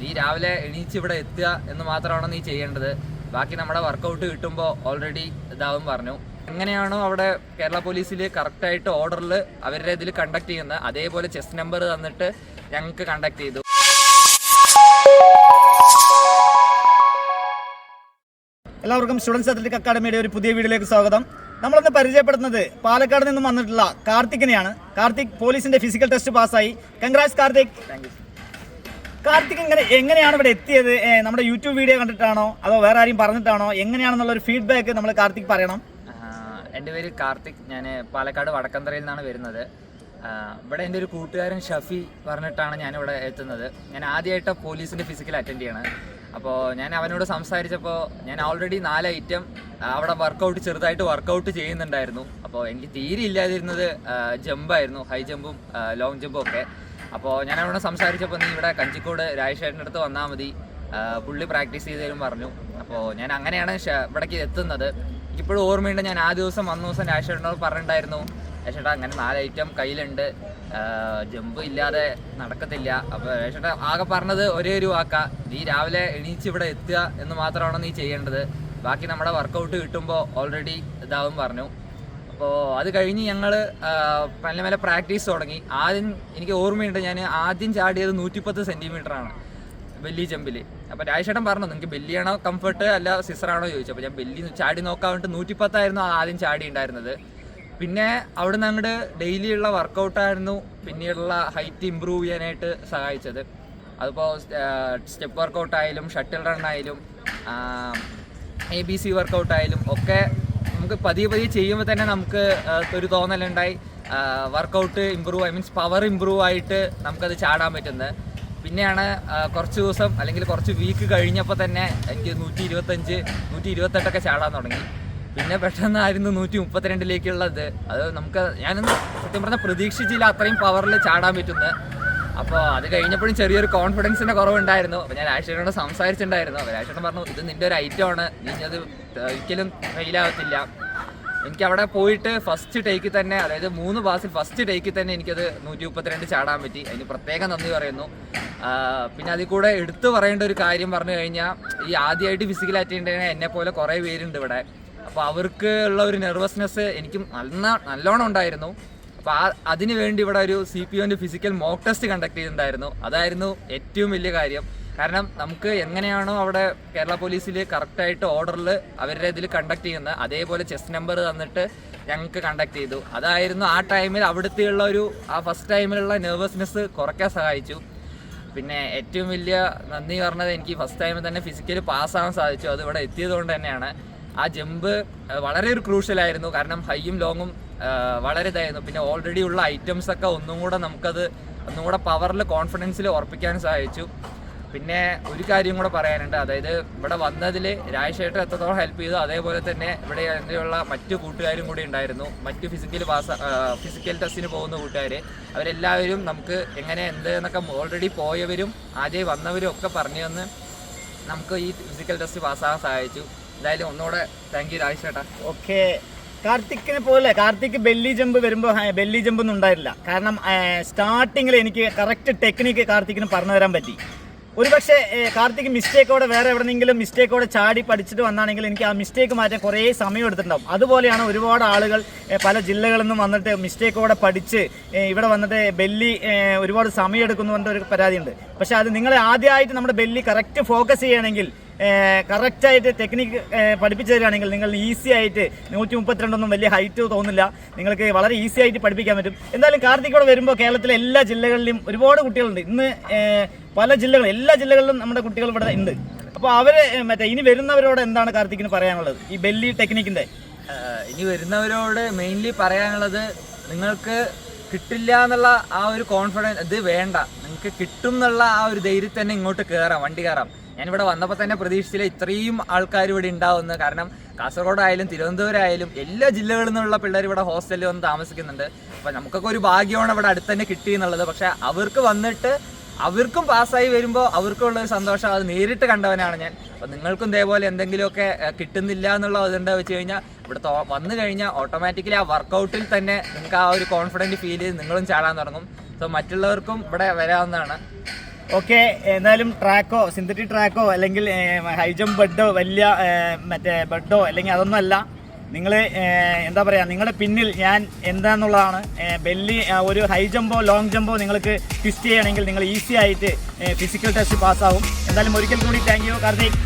നീ രാവിലെ എണീച്ച് ഇവിടെ എത്തുക എന്ന് മാത്രമാണ് നീ ചെയ്യേണ്ടത്? ബാക്കി നമ്മുടെ വർക്കൗട്ട് കിട്ടുമ്പോൾ ഓൾറെഡി ഇതാവും പറഞ്ഞു. എങ്ങനെയാണോ അവിടെ കേരള പോലീസിൽ കറക്റ്റായിട്ട് ഓർഡറിൽ അവരുടെ ഇതിൽ കണ്ടക്ട് ചെയ്യുന്നത്. അതേപോലെ ചെസ് നമ്പർ തന്നിട്ട് ഞങ്ങൾക്ക് കണ്ടക്ട് ചെയ്തു. എല്ലാവർക്കും സ്റ്റുഡൻസ് അത്ലറ്റിക് അക്കാഡമിയുടെ ഒരു പുതിയ വീഡിയോയിലേക്ക് സ്വാഗതം. നമ്മളിന്ന് പരിചയപ്പെടുത്തുന്നത് പാലക്കാട് നിന്നും വന്നിട്ടുള്ള കാർത്തിക്കിനെയാണ് കാർത്തിക് പോലീസിന്റെ ഫിസിക്കൽ ടെസ്റ്റ് പാസ്സായി കൺഗ്രാറ്റ്സ് കാർത്തിക്. കാർത്തിക് ഇങ്ങനെ എങ്ങനെയാണ് ഇവിടെ എത്തിയത്? നമ്മുടെ യൂട്യൂബ് വീഡിയോ കണ്ടിട്ടാണോ? അതോ വേറെ ആരെയും പറഞ്ഞിട്ടാണോ? എങ്ങനെയാണെന്നുള്ള ഒരു ഫീഡ്ബാക്ക് നമ്മൾ കാർത്തിക് പറയണം. എന്റെ പേര് കാർത്തിക്. ഞാൻ പാലക്കാട് വടക്കന്തറയിൽ നിന്നാണ് വരുന്നത്. ഇവിടെ എന്റെ ഒരു കൂട്ടുകാരൻ ഷഫി പറഞ്ഞിട്ടാണ് ഞാനിവിടെ എത്തുന്നത്. ഞാൻ ആദ്യമായിട്ട് പോലീസിന്റെ ഫിസിക്കൽ അറ്റൻഡ് ചെയ്യണം. അപ്പോൾ ഞാൻ അവനോട് സംസാരിച്ചപ്പോൾ ഞാൻ ഓൾറെഡി നാല് ഐറ്റം അവിടെ വർക്കൗട്ട് ചെറുതായിട്ട് വർക്കൗട്ട് ചെയ്യുന്നുണ്ടായിരുന്നു. അപ്പോൾ എനിക്ക് തീരെ ഇല്ലാതിരുന്നത് ജമ്പായിരുന്നു ഹൈ ജമ്പും ലോങ് ജമ്പും ഒക്കെ. അപ്പോൾ ഞാൻ അവിടെ സംസാരിച്ചപ്പോൾ നീ ഇവിടെ കഞ്ചിക്കോട് രാജശേഖരന്റെ അടുത്ത് വന്നാൽ മതി. പുള്ളി പ്രാക്ടീസ് ചെയ്ത് തരും പറഞ്ഞു. അപ്പോൾ ഞാൻ അങ്ങനെയാണ് ഇവിടേക്ക് എത്തുന്നത്. എനിക്കിപ്പോഴും ഓർമ്മയുണ്ട് ഞാൻ ആ ദിവസം വന്ന ദിവസം രാജശേഖരനോട് പറഞ്ഞിട്ടുണ്ടായിരുന്നു രാജേട്ടാ അങ്ങനെ നാല് ഐറ്റം കയ്യിലുണ്ട്. ജമ്പ് ഇല്ലാതെ നടക്കത്തില്ല. അപ്പോൾ രാജേട്ട ആകെ പറഞ്ഞത് ഒരേ ഒരു വാക്കാ നീ രാവിലെ എണീച്ച് ഇവിടെ എത്തുക എന്ന് മാത്രമാണ് നീ ചെയ്യേണ്ടത്. ബാക്കി നമ്മുടെ വർക്കൗട്ട് കിട്ടുമ്പോൾ ഓൾറെഡി ഇതാവും പറഞ്ഞു. അപ്പോൾ അത് കഴിഞ്ഞ് ഞങ്ങൾ മെല്ലെ മെല്ലെ പ്രാക്ടീസ് തുടങ്ങി. ആദ്യം എനിക്ക് ഓർമ്മയുണ്ട് ഞാൻ ആദ്യം ചാടിയത് നൂറ്റിപ്പത്ത് സെന്റിമീറ്റർ ആണ് ബെല്ലി ജമ്പിൽ അപ്പോൾ രാജേഷേട്ടൻ പറഞ്ഞു നിങ്ങൾക്ക് ബെല്ലിയാണോ കംഫർട്ട് അല്ല സിസറാണോ ചോദിച്ചു. അപ്പോൾ ഞാൻ ബെല്ലി ചാടി നോക്കാൻ വേണ്ടി നൂറ്റിപ്പത്തായിരുന്നു ആദ്യം ചാടി ഉണ്ടായിരുന്നത് പിന്നെ അവിടുന്ന് അങ്ങോട്ട് ഡെയിലിയുള്ള വർക്കൗട്ടായിരുന്നു പിന്നീടുള്ള ഹൈറ്റ് ഇമ്പ്രൂവ് ചെയ്യാനായിട്ട് സഹായിച്ചത്. അതിപ്പോൾ സ്റ്റെപ്പ് വർക്കൗട്ടായാലും ഷട്ടിൽ റൺ ആയാലും എ ബി സി വർക്കൗട്ടായാലും ഒക്കെ നമുക്ക് പതിയെ പതിയെ ചെയ്യുമ്പോൾ തന്നെ നമുക്ക് ഒരു തോന്നലുണ്ടായി. Workout improve I means power improve ആയിട്ട് നമുക്കത് ചാടാൻ പറ്റുന്നത് പിന്നെയാണ് കുറച്ച് ദിവസം അല്ലെങ്കിൽ കുറച്ച് വീക്ക് കഴിഞ്ഞപ്പോൾ തന്നെ എനിക്ക് നൂറ്റി ഇരുപത്തഞ്ച് നൂറ്റി ഇരുപത്തെട്ടൊക്കെ ചാടാൻ തുടങ്ങി. പിന്നെ പെട്ടെന്നായിരുന്നു നൂറ്റി മുപ്പത്തിരണ്ടിലേക്കുള്ളത് അത് നമുക്ക് ഞാനൊന്ന് സത്യം പറഞ്ഞാൽ പ്രതീക്ഷിച്ചില്ല അത്രയും പവറിൽ ചാടാൻ പറ്റുന്നത് അപ്പോൾ അത് കഴിഞ്ഞപ്പോഴും ചെറിയൊരു കോൺഫിഡൻസിന്റെ കുറവുണ്ടായിരുന്നു. അപ്പോൾ ഞാൻ രാജേഷനോട് സംസാരിച്ചിട്ടുണ്ടായിരുന്നു. അപ്പോൾ രാജേഷൻ പറഞ്ഞു ഇത് നിന്റെ ഒരു ഐറ്റം ആണ്. നീ അത് ഒരിക്കലും ഫെയിലാവത്തില്ല എനിക്ക് അവിടെ പോയിട്ട് ഫസ്റ്റ് ടേക്കിൽ തന്നെ അതായത് മൂന്ന് പാസിൽ ഫസ്റ്റ് ടേക്കിൽ തന്നെ എനിക്കത് നൂറ്റി മുപ്പത്തിരണ്ട് ചാടാൻ പറ്റി. അതിന് പ്രത്യേകം നന്ദി പറയുന്നു. പിന്നെ അതിൽ കൂടെ എടുത്തു പറയേണ്ട ഒരു കാര്യം പറഞ്ഞു കഴിഞ്ഞാൽ ഈ ആദ്യമായിട്ട് ഫിസിക്കൽ അറ്റൻഡ് ചെയ്യുന്ന എന്നെ പോലെ കുറേ പേരുണ്ട് ഇവിടെ. അപ്പോൾ അവർക്ക് ഉള്ള ഒരു നെർവസ്നെസ് എനിക്കും നല്ല നല്ലോണം ഉണ്ടായിരുന്നു. അപ്പോൾ ആ അതിന് വേണ്ടി ഇവിടെ ഒരു സി പി ഒന്റെ ഫിസിക്കൽ മോക്ക് ടെസ്റ്റ് കണ്ടക്ട് ചെയ്തിട്ടുണ്ടായിരുന്നു. അതായിരുന്നു ഏറ്റവും വലിയ കാര്യം. കാരണം നമുക്ക് എങ്ങനെയാണോ അവിടെ കേരള പോലീസിൽ കറക്റ്റായിട്ട് ഓർഡറിൽ അവരുടെ ഇതിൽ കണ്ടക്ട് ചെയ്യുന്നത്. അതേപോലെ ചെസ് നമ്പർ തന്നിട്ട് ഞങ്ങൾക്ക് കണ്ടക്ട് ചെയ്തു. അതായിരുന്നു ആ ടൈമിൽ അവിടുത്തെയുള്ള ഒരു ആ ഫസ്റ്റ് ടൈമിലുള്ള നെർവസ്നെസ് കുറയ്ക്കാൻ സഹായിച്ചു. പിന്നെ ഏറ്റവും വലിയ നന്ദി പറഞ്ഞത് എനിക്ക് ഫസ്റ്റ് ടൈമിൽ തന്നെ ഫിസിക്കലി പാസ്സാവാൻ സാധിച്ചു. അത് ഇവിടെ എത്തിയത് കൊണ്ട് തന്നെയാണ്. ആ ജമ്പ് വളരെ ഒരു ക്രൂഷ്യലായിരുന്നു കാരണം ഹൈയും ലോങ്ങും വളരെ ഇതായിരുന്നു പിന്നെ ഓൾറെഡി ഉള്ള ഐറ്റംസ് ഒക്കെ ഒന്നും കൂടെ നമുക്കത് ഒന്നും കൂടെ പവറിൽ കോൺഫിഡൻസിൽ ഉറപ്പിക്കാൻ സഹായിച്ചു. പിന്നെ ഒരു കാര്യം കൂടെ പറയാനുണ്ട്. അതായത് ഇവിടെ വന്നതിൽ രാജശേഖരൻ എത്രത്തോളം ഹെൽപ്പ് ചെയ്തു അതേപോലെ തന്നെ ഇവിടെ എന്നെയുള്ള മറ്റു കൂട്ടുകാരും കൂടി ഉണ്ടായിരുന്നു. മറ്റു ഫിസിക്കൽ പാസ് ഫിസിക്കൽ ടെസ്റ്റിന് പോകുന്ന കൂട്ടുകാർ അവരെല്ലാവരും നമുക്ക് എങ്ങനെ എന്ത് എന്നൊക്കെ ഓൾറെഡി പോയവരും ആദ്യം വന്നവരും ഒക്കെ പറഞ്ഞു തന്ന് നമുക്ക് ഈ ഫിസിക്കൽ ടെസ്റ്റ് പാസ്സാകാൻ സഹായിച്ചു. എന്തായാലും ഒന്നുകൂടെ താങ്ക് യു രാജശേട്ടാ ഓക്കെ കാർത്തിക്കിനെ പോലെ കാർത്തിക് ബെല്ലി ജമ്പ് വരുമ്പോൾ ബെല്ലി ജമ്പ് ഒന്നും ഉണ്ടായില്ല കാരണം സ്റ്റാർട്ടിങ്ങിൽ എനിക്ക് കറക്റ്റ് ടെക്നിക്ക് കാർത്തിക്കിന് പറഞ്ഞു തരാൻ പറ്റി. ഒരുപക്ഷെ കാർത്തിക് മിസ്റ്റേക്കോടെ വേറെ എവിടെന്നെങ്കിലും മിസ്റ്റേക്കോടെ ചാടി പഠിച്ചിട്ട് വന്നാണെങ്കിൽ എനിക്ക് ആ മിസ്റ്റേക്ക് മാറ്റാൻ കുറേ സമയം എടുത്തിട്ടുണ്ടാവും. അതുപോലെയാണ് ഒരുപാട് ആളുകൾ പല ജില്ലകളിൽ നിന്നും വന്നിട്ട് മിസ്റ്റേക്കോടെ പഠിച്ച് ഇവിടെ വന്നിട്ട് ബെല്ലി ഒരുപാട് സമയം എടുക്കുന്നു പറഞ്ഞിട്ട് ഒരു പരാതിയുണ്ട്. പക്ഷേ അത് നിങ്ങളെ ആദ്യമായിട്ട് നമ്മുടെ ബെല്ലി കറക്റ്റ് ഫോക്കസ് ചെയ്യണമെങ്കിൽ കറക്റ്റായിട്ട് ടെക്നിക്ക് പഠിപ്പിച്ചു തരികയാണെങ്കിൽ നിങ്ങൾ ഈസി ആയിട്ട് നൂറ്റി മുപ്പത്തിരണ്ടൊന്നും വലിയ ഹൈറ്റ് തോന്നില്ല നിങ്ങൾക്ക് വളരെ ഈസി ആയിട്ട് പഠിപ്പിക്കാൻ പറ്റും. എന്തായാലും കാർത്തികോടെ വരുമ്പോൾ കേരളത്തിലെ എല്ലാ ജില്ലകളിലും ഒരുപാട് കുട്ടികളുണ്ട്. ഇന്ന് പല ജില്ലകളും എല്ലാ ജില്ലകളിലും നമ്മുടെ കുട്ടികൾ ഇവിടെ ഉണ്ട്. അപ്പോൾ അവർ മറ്റേ ഇനി വരുന്നവരോട് എന്താണ് കാർത്തിക്കിന് പറയാനുള്ളത്? ഈ ബെല്ലി ടെക്നിക്കിന്റെ ഇനി വരുന്നവരോട് മെയിൻലി പറയാനുള്ളത് നിങ്ങൾക്ക് കിട്ടില്ല എന്നുള്ള ആ ഒരു കോൺഫിഡൻസ് ഇത് വേണ്ട. നിങ്ങൾക്ക് കിട്ടും എന്നുള്ള ആ ഒരു ധൈര്യം തന്നെ ഇങ്ങോട്ട് കയറാം വണ്ടി കയറാം ഞാനിവിടെ വന്നപ്പോൾ തന്നെ പ്രതീക്ഷിച്ചില്ല ഇത്രയും ആൾക്കാർ ഇവിടെ ഉണ്ടാവുമെന്ന്. കാരണം കാസർഗോഡ് ആയാലും തിരുവനന്തപുരം ആയാലും എല്ലാ ജില്ലകളിൽ നിന്നുള്ള പിള്ളേർ ഇവിടെ ഹോസ്റ്റലിൽ വന്ന് താമസിക്കുന്നുണ്ട്. അപ്പം നമുക്കൊക്കെ ഒരു ഭാഗ്യമാണ് ഇവിടെ അടുത്ത് തന്നെ കിട്ടി എന്നുള്ളത്. പക്ഷേ അവർക്ക് വന്നിട്ട് അവർക്കും പാസ്സായി വരുമ്പോൾ അവർക്കുള്ള ഒരു സന്തോഷം. അത് നേരിട്ട് കണ്ടവനാണ് ഞാൻ. അപ്പം നിങ്ങൾക്കും ഇതേപോലെ എന്തെങ്കിലുമൊക്കെ കിട്ടുന്നില്ല എന്നുള്ള ഇതുണ്ടാ വെച്ച് കഴിഞ്ഞാൽ ഇവിടെ വന്നു കഴിഞ്ഞാൽ ഓട്ടോമാറ്റിക്കലി ആ വർക്കൗട്ടിൽ തന്നെ നിങ്ങൾക്ക് ആ ഒരു കോൺഫിഡന്റ് ഫീൽ ചെയ്ത് നിങ്ങളും ചാടാൻ തുടങ്ങും. സോ മറ്റുള്ളവർക്കും ഇവിടെ വരാവുന്നതാണ്. ഓക്കെ എന്തായാലും ട്രാക്കോ സിന്തറ്റിക് ട്രാക്കോ അല്ലെങ്കിൽ ഹൈ ബെഡോ വലിയ മറ്റേ ബെഡോ അല്ലെങ്കിൽ അതൊന്നും അല്ല. നിങ്ങൾ എന്താ പറയുക നിങ്ങളുടെ പിന്നിൽ ഞാൻ എന്താന്നുള്ളതാണ് ബെല്ലി ഒരു ഹൈ ജമ്പോ ലോങ് ജമ്പോ നിങ്ങൾക്ക് ട്വിസ്റ്റ് ചെയ്യണമെങ്കിൽ നിങ്ങൾ ഈസി ആയിട്ട് ഫിസിക്കൽ ടെസ്റ്റ് പാസ്സാവും എന്തായാലും ഒരിക്കൽ കൂടി താങ്ക് യു കാർത്തിക്.